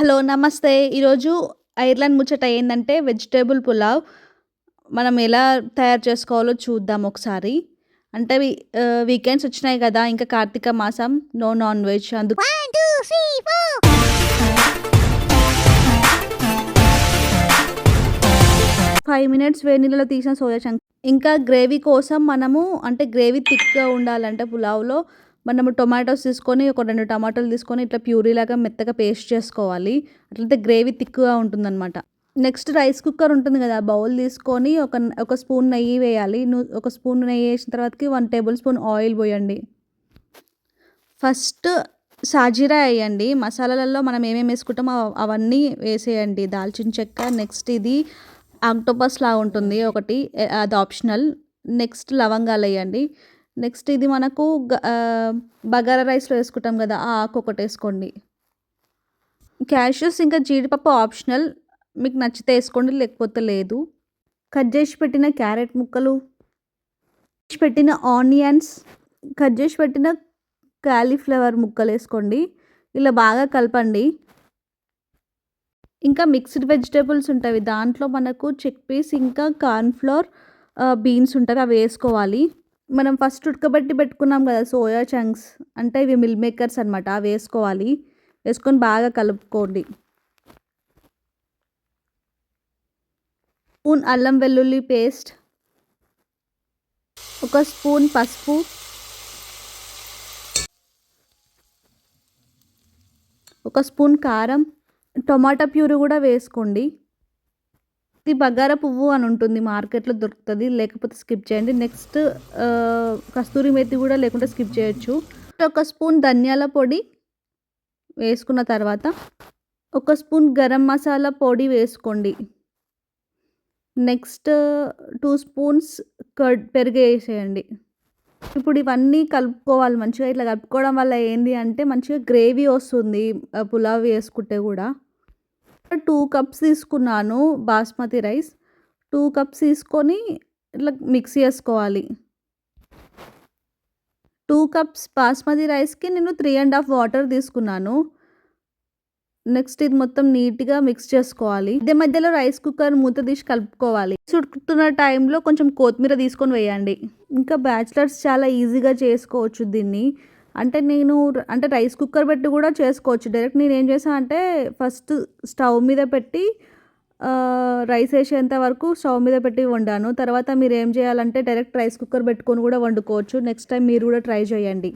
Hello నమస్తే. ఈరోజు Ireland ముచ్చట ఏంటంటే వెజిటేబుల్ పులావ్. మనం ఎలా తయారు చేసుకోవాలో చూద్దాం ఒకసారి. అంటే వీకెండ్స్ వచ్చినాయి కదా ఇంకా కార్తీక మాసం నో నాన్ వెజ్ అందుకు ఫైవ్ మినిట్స్ వేడి నీళ్ళలో తీసిన సోయా చంక్. ఇంకా గ్రేవీ కోసం మనము అంటే గ్రేవీ థిక్గా ఉండాలంటే పులావ్లో మనము టొమాటోస్ తీసుకొని ఒక రెండు టమాటోలు తీసుకొని ఇట్లా ప్యూరీ లాగా మెత్తగా పేస్ట్ చేసుకోవాలి. అట్లయితే గ్రేవీ థిక్గా ఉంటుందన్నమాట. నెక్స్ట్ రైస్ కుక్కర్ ఉంటుంది కదా బౌల్ తీసుకొని ఒక ఒక స్పూన్ నెయ్యి వేయాలి. నువ్వు ఒక స్పూన్ నెయ్యి వేసిన తర్వాతకి వన్ టేబుల్ స్పూన్ ఆయిల్ పోయండి. ఫస్ట్ సాజీరా వేయండి. మసాలాలలో మనం ఏమేమి వేసుకుంటామో అవన్నీ వేసేయండి. దాల్చిన చెక్క నెక్స్ట్ ఇది ఆక్టోపస్ లా ఉంటుంది ఒకటి అది ఆప్షనల్ నెక్స్ట్ లవంగాలు వేయండి. నెక్స్ట్ ఇది మనకు గ- బగారా రైస్లో వేసుకుంటాం కదా ఆ ఆకు ఒకటి వేసుకోండి. క్యాష్యూస్ ఇంకా జీడిపప్పు ఆప్షనల్ మీకు నచ్చితే వేసుకోండి లేకపోతే లేదు. కట్ చేసి పెట్టిన క్యారెట్ ముక్కలు పెట్టిన ఆనియన్స్ కట్ చేసి పెట్టిన కాలీఫ్లవర్ ముక్కలు వేసుకోండి. ఇలా బాగా కలపండి. ఇంకా మిక్స్డ్ వెజిటేబుల్స్ ఉంటాయి. దాంట్లో మనకు చెక్ పీస్ ఇంకా కార్న్ఫ్లోర్ బీన్స్ ఉంటాయి. అవి వేసుకోవాలి. మనం ఫస్ట్ ఉడకబెట్టి పెట్టుకున్నాం కదా సోయా చంక్స్ అంటే ఇవి మిల్ మేకర్స్ అనమాట అవి వేసుకోవాలి. వేసుకొని బాగా కలుపుకోండి. స్పూన్ అల్లం వెల్లుల్లి పేస్ట్ ఒక స్పూన్ పసుపు ఒక స్పూన్ కారం టొమాటో ప్యూరీ కూడా వేసుకోండి. ఇది బగార పువ్వు అని ఉంటుంది మార్కెట్లో దొరుకుతుంది లేకపోతే స్కిప్ చేయండి. నెక్స్ట్ కస్తూరి మెతి కూడా లేకుంటే స్కిప్ చేయొచ్చు. ఒక స్పూన్ ధనియాల పొడి వేసుకున్న తర్వాత ఒక స్పూన్ గరం మసాలా పొడి వేసుకోండి. నెక్స్ట్ టూ స్పూన్స్ కర్డ్ పెరుగు వేసేయండి. ఇప్పుడు ఇవన్నీ కలుపుకోవాలి మంచిగా ఇట్లా కలుపుకోవడం వల్ల ఏంటి అంటే మంచిగా గ్రేవీ వస్తుంది పులావ్ వేసుకుంటే కూడా. టూ కప్స్ తీసుకున్నాను బాస్మతి రైస్. టూ కప్స్ తీసుకొని ఇట్లా మిక్స్ చేసుకోవాలి. టూ కప్స్ బాస్మతి రైస్కి నేను త్రీ అండ్ హాఫ్ వాటర్ తీసుకున్నాను. నెక్స్ట్ ఇది మొత్తం నీట్గా మిక్స్ చేసుకోవాలి. ఇదే మధ్యలో రైస్ కుక్కర్ మూత తీసి కలుపుకోవాలి. చుట్టుతున్న టైంలో కొంచెం కొత్తిమీర తీసుకొని వేయండి. ఇంకా బ్యాచిలర్స్ చాలా ఈజీగా చేసుకోవచ్చు దీన్ని. అంటే నేను అంటే రైస్ కుక్కర్ పెట్టి కూడా చేసుకోవచ్చు. డైరెక్ట్ నేను ఏం చేసాను అంటే ఫస్ట్ స్టవ్ మీద పెట్టి రైస్ వేసేంత వరకు స్టవ్ మీద పెట్టి వండాను. తర్వాత మీరు ఏం చేయాలంటే డైరెక్ట్ రైస్ కుక్కర్ పెట్టుకొని కూడా వండుకోవచ్చు. నెక్స్ట్ టైం మీరు కూడా ట్రై చేయండి.